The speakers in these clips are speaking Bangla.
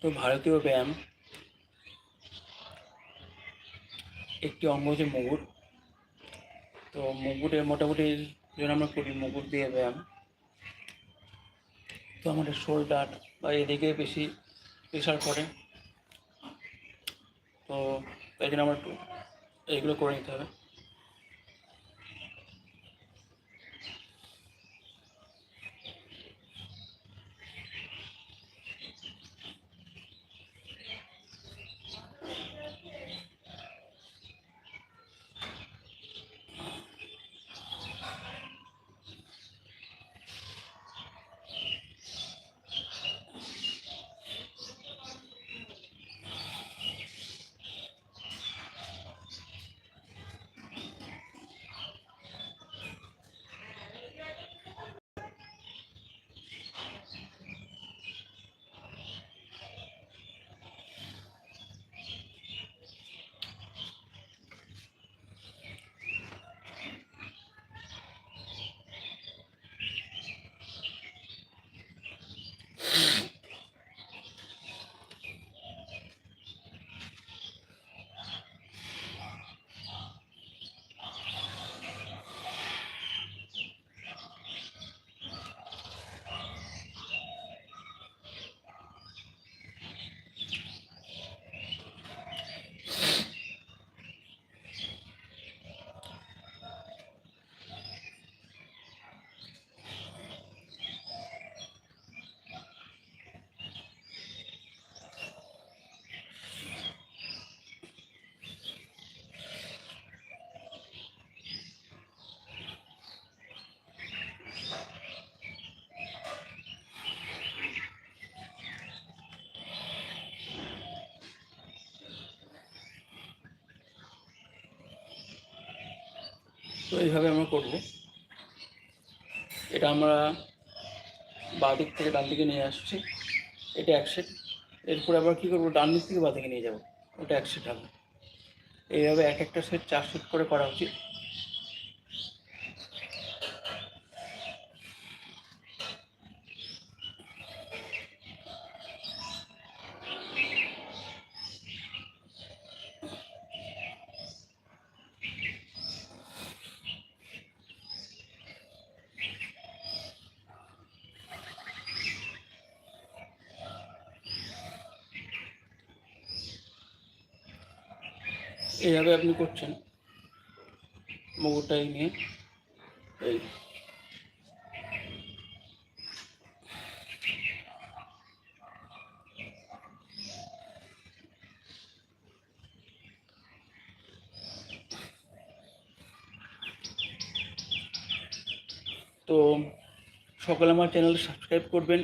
তো ভারতীয় ব্যায়াম একটি অঙ্গ হচ্ছে মুগুর তো মুগুরের মোটামুটি যেন আমরা করি মুগুর দিয়ে ব্যায়াম তো আমাদের শোল্ডার বা এদিকে বেশি প্রেশার করে তো তাই জন্য আমার এগুলো করে নিতে হবে তো এইভাবে আমরা করব এটা আমরা বা দিক থেকে ডান দিকে নিয়ে আসছি এটা এক সেট এরপরে আবার কী করবো ডান দিক থেকে বা দিকে নিয়ে যাব ওটা এক সেট হবে এইভাবে এক একটা সেট চার সেট করে করা উচিত এইভাবে আপনি করছেন মগটাই নিয়ে এই তো সকলে আমার চ্যানেল সাবস্ক্রাইব করবেন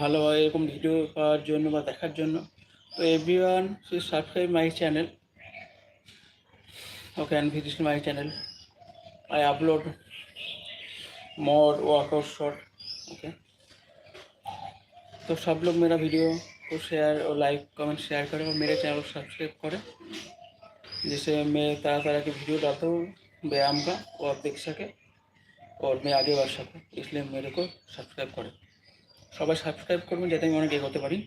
ভালো হয় এরকম ভিডিও পাওয়ার জন্য বা দেখার জন্য তো everyone subscribe my channel you can visit my channel i upload more workout short okay तो सब लोग मेरा वीडियो को शेयर और लाइक कमेंट शेयर करें और मेरे चैनल को सब्सक्राइब करें जिससे मैं तरह तरह के वीडियो डालता हूँ व्यायाम का वो आप देख सके और मैं आगे बढ़ सकूँ इसलिए मेरे को सब्सक्राइब करें सबा সাবস্ক্রাইব করবেন जैसे मैं অনেক এগোতে পারি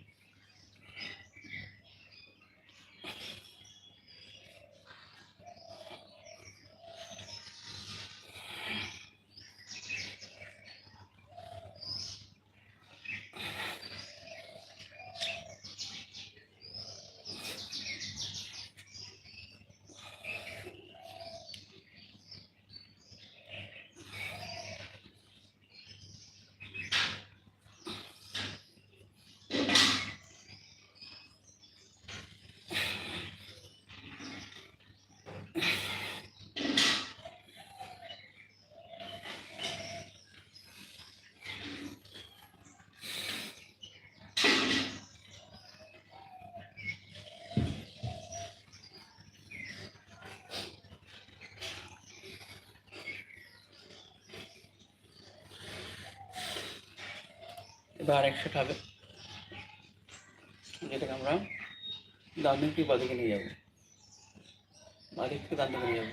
এবার একশো টাকা যেটাকে আমরা দান্দিকটি বাদিকে নিয়ে যাবো বাদিক থেকে দান্দিকে নিয়ে যাবো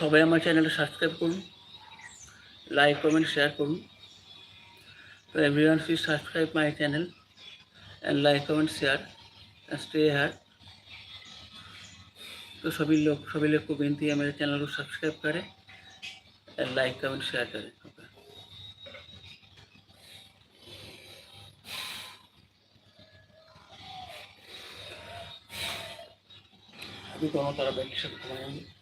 সবাই আমার চ্যানেলটা সাবস্ক্রাইব করুন লাইক কমেন্ট শেয়ার করুন তো everyone please subscribe my channel and like comment share and stay here তো সবই লোক সবই লোক को विनती है मेरे चैनल লাইক কমেন্ট শেয়ার করে कमेंट शेयर তারা अभी दोनों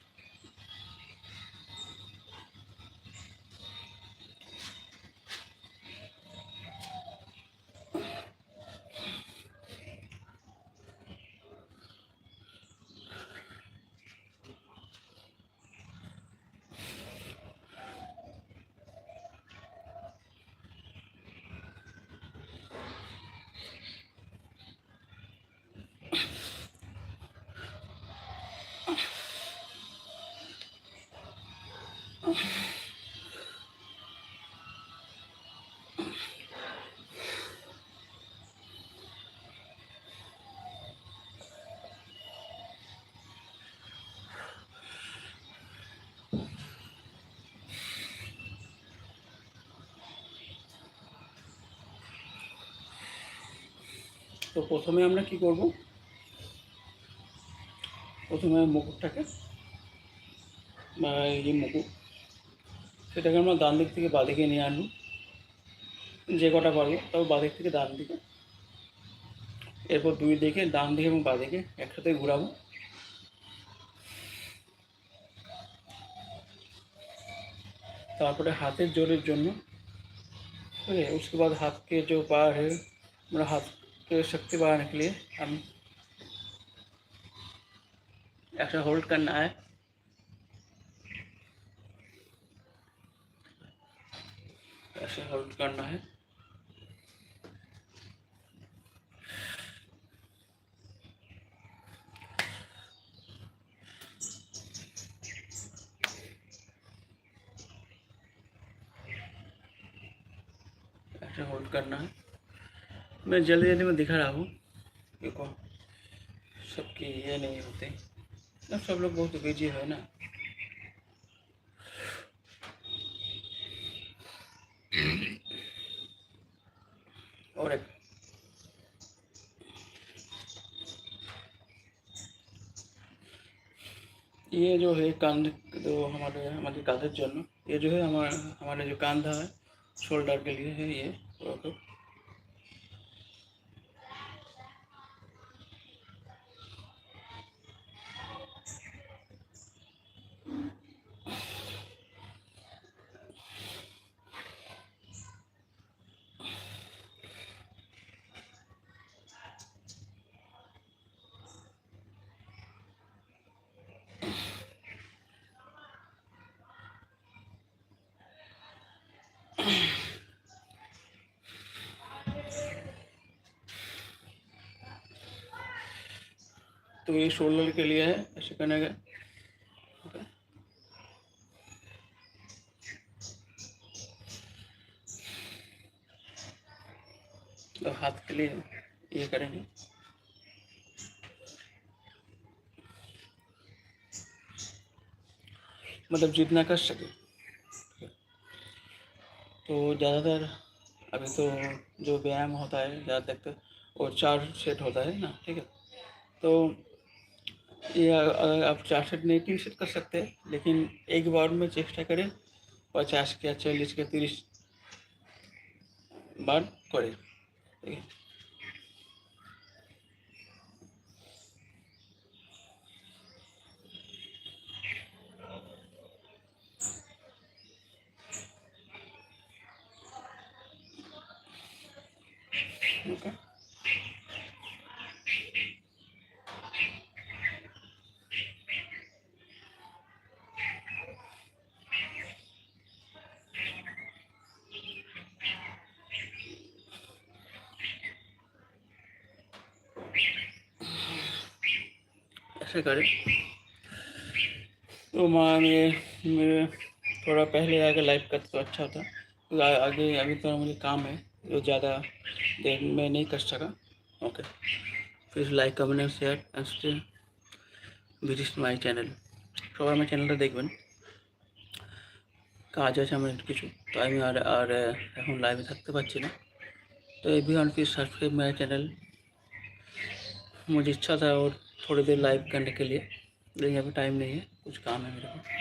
তো প্রথমে আমরা কি করব প্রথমে মুকুটটাকে এই মুকুট সেটাকে আমরা ডান দিক থেকে বাঁদিকে নিয়ে আনব যে কটা পারবো তবে বাঁদিক থেকে ডান দিকে এরপর দুই দিকে ডান দিকে এবং বাঁদিকে একসাথে ঘুরাবো তারপরে হাতের জোরের জন্য ठीक है বাদ बाद हाथ পা जो तो शक्ति बढ़ाने के लिए हम ऐसा होल्ड करना है ऐसे होल्ड करना है ऐसे होल्ड करना है मैं जल्दी जल्दी में दिखा रहा हूँ देखो सबके ये नहीं होते अब सब लोग बहुत बिजी है ना और एक ये जो है कंध तो हमारे हमारे कांधे জন্য ये जो है हमारा हमारे जो कांधा है शोल्डर के लिए है ये तो तो ये शोल्डर के लिए है ऐसे करने का तो हाथ के लिए ये करेंगे मतलब जितना कर सके तो ज़्यादातर अभी तो जो व्यायाम होता है ज़्यादातर और चार सेट होता है ना ठीक है तो या आप सेट नहीं सेट कर सकते हैं लेकिन एक बार में चेष्टा करें पचास के चालीस का तीस बार करें ठीक है करें तो माँ ये मेरे थोड़ा पहले आकर लाइव का तो अच्छा होता तो आगे अभी थोड़ा तो मुझे काम है जो तो ज़्यादा देर में नहीं कर सका ओके फिर like comment share and visit my channel channel मैं चैनल চ্যানেলটা দেখবেন কাজ আছে আমার একটু কিছু তো আমি আর আর এখন লাইভে থাকতে পারছি না तो एवरी तो वन फिर सब्सक्राइब मेरा चैनल मुझे इच्छा था और थोड़ी देर लाइव करने के लिए लेकिन अभी टाइम नहीं है कुछ काम है मेरे को